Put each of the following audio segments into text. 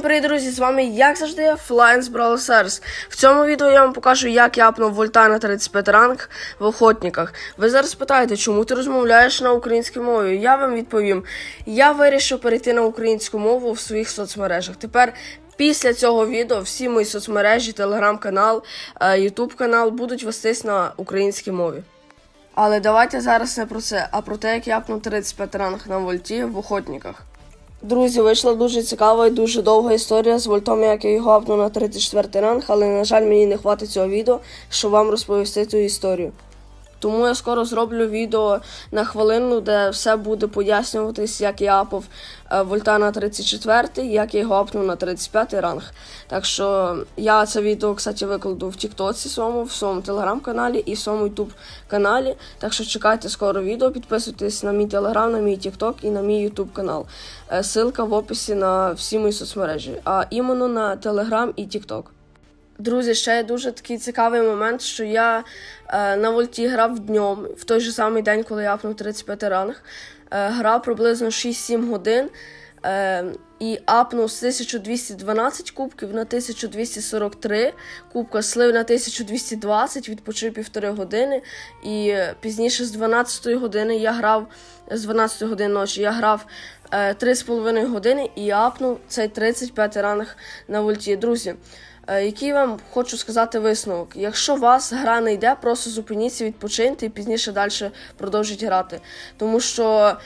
привіт, друзі! З вами, як завжди, Flying Brawl Stars. В цьому відео я вам покажу, як я апнув вольта на 35 ранг в охотниках. Ви зараз питаєте, чому ти розмовляєш на українській мові? Я вам відповім. Я вирішив перейти на українську мову в своїх соцмережах. Тепер. Після цього відео всі мої соцмережі, телеграм-канал, ютуб канал будуть вестись на українській мові. Але давайте зараз не про це, а про те, як я апнув 35 ранг на вольті в охотниках. Друзі, вийшла дуже цікава і дуже довга історія з вольтом, як я його апну на 34 ранг, але, на жаль, мені не хватить цього відео, щоб вам розповісти цю історію. Тому я скоро зроблю відео на хвилину, де все буде пояснюватись, як я апав е, вольта на 34, як я його апнув на 35 ранг. Так що я це відео, кстати, викладу в Тіктоці своєму, в своєму телеграм-каналі і в своєму ютуб каналі. Так що чекайте скоро відео, підписуйтесь на мій телеграм, на мій тікток і на мій ютуб канал. Е, Ссылка в описі на всі мої соцмережі, а іменно на телеграм і тікток. Друзі, ще є дуже такий цікавий момент, що я е, на вольті грав днем, в той же самий день, коли я апнув 35 ранг. Е, грав приблизно 6-7 годин е, і апнув з 1212 кубків на 1243 кубка, слив на 1220, відпочив півтори години. І пізніше з 12 години я грав з 12 години ночі я грав е, 3,5 години і апнув цей 35 ранг на вольті. Друзі. Е, Який вам хочу сказати висновок. Якщо вас гра не йде, просто зупиніться, відпочиньте і пізніше далі продовжіть грати. Тому що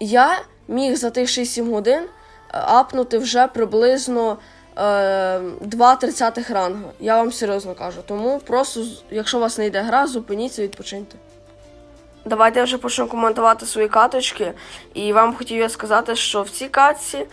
я міг за тих 6-7 годин е, апнути вже приблизно е, 2 30 ранга. Я вам серйозно кажу. Тому просто, якщо вас не йде гра, зупиніться, відпочиньте. Давайте я вже почну коментувати свої каточки. І вам хотів я сказати, що в цій катці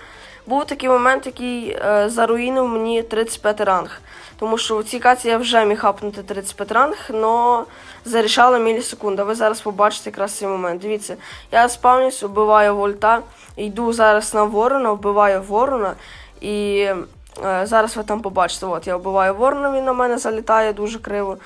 був такий момент, який е, заруїнив мені 35 ранг. Тому що в цій катці я вже міг хапнути 35 ранг, але зарішала мілісекунда. Ви зараз побачите якраз цей момент. Дивіться, я спавнюсь, вбиваю вольта, йду зараз на ворона, вбиваю ворона. І е, зараз ви там побачите, от я вбиваю ворона, він на мене залітає дуже криво.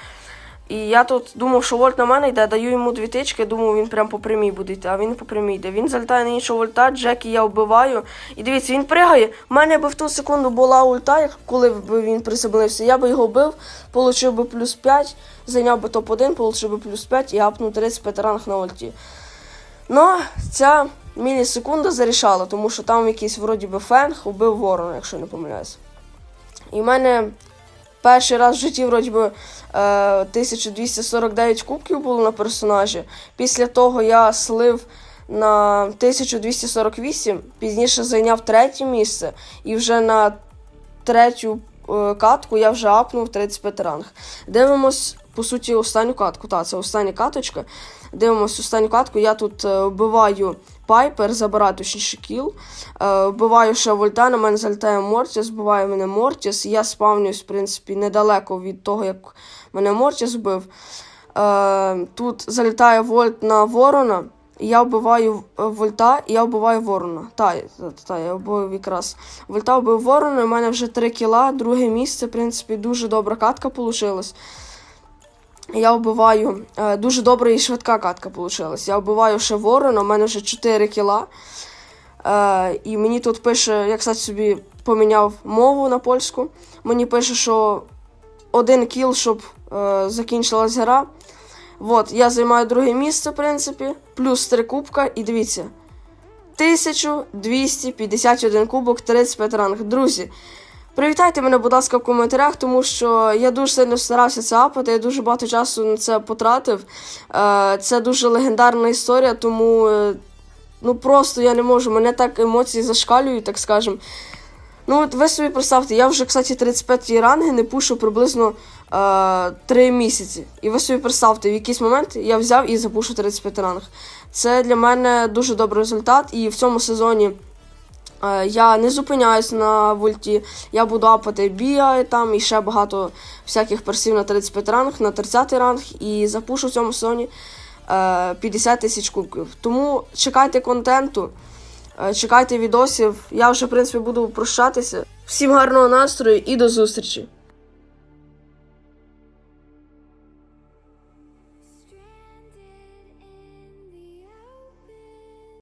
І я тут думав, що вольт на мене йде, даю йому дві тички, думав, він прям по прямій буде йти, а він по прямій йде. Він залітає на іншого вольта, Джекі я вбиваю. І дивіться, він пригає. У мене би в ту секунду була ульта, коли б він приземлився. Я би його бив, получив би плюс 5, зайняв би топ-1, получив би плюс 5 і апнув 35 ранг на ульті. Ну, ця мілісекунда зарішала, тому що там якийсь вроді би фенг убив ворона, якщо не помиляюсь. І в мене перший раз в житті, вроді би, е, 1249 кубків було на персонажі. Після того я слив на 1248, пізніше зайняв третє місце, і вже на третю е, катку я вже апнув 35 ранг. Дивимось, по суті, останню катку. Так, це остання каточка. Дивимось останню катку. Я тут е, вбиваю Пайпер, забираю точніше кіл. Е, вбиваю ще Вольта, на мене залітає Мортіс, вбиває мене Мортіс. Я спавнююсь, в принципі, недалеко від того, як мене Мортіс вбив. Е, тут залітає Вольт на Ворона. Я вбиваю е, Вольта і я вбиваю Ворона. Та, та, та, я вбив якраз. Вольта вбив Ворона, і в мене вже 3 кіла, друге місце, в принципі, дуже добра катка вийшла. Я вбиваю е, дуже добра і швидка катка вийшла. Я вбиваю ще ворона, у мене вже 4 кіла. Е, і мені тут пише, я кстати, собі поміняв мову на польську. Мені пише, що один кіл, щоб е, закінчилась гра. От, я займаю друге місце, в принципі, плюс 3 кубка, і дивіться. 1251 кубок, 35 ранг. Друзі, Привітайте мене, будь ласка, в коментарях, тому що я дуже сильно старався це апати, я дуже багато часу на це потратив. Е, Це дуже легендарна історія, тому е, ну просто я не можу. Мене так емоції зашкалюють, так скажем. Ну, от ви собі представте, я вже, кстати, 35 ранги не пушу приблизно е, 3 місяці. І ви собі представте, в якийсь момент я взяв і запушу 35 ранг. Це для мене дуже добрий результат, і в цьому сезоні. Е, Я не зупиняюсь на вольті, я буду апати бія там і ще багато всяких персів на 35 ранг, на 30 ранг і запушу в цьому сезоні е, 50 тисяч кубків. Тому чекайте контенту, е, чекайте відосів. Я вже, в принципі, буду прощатися. Всім гарного настрою і до зустрічі!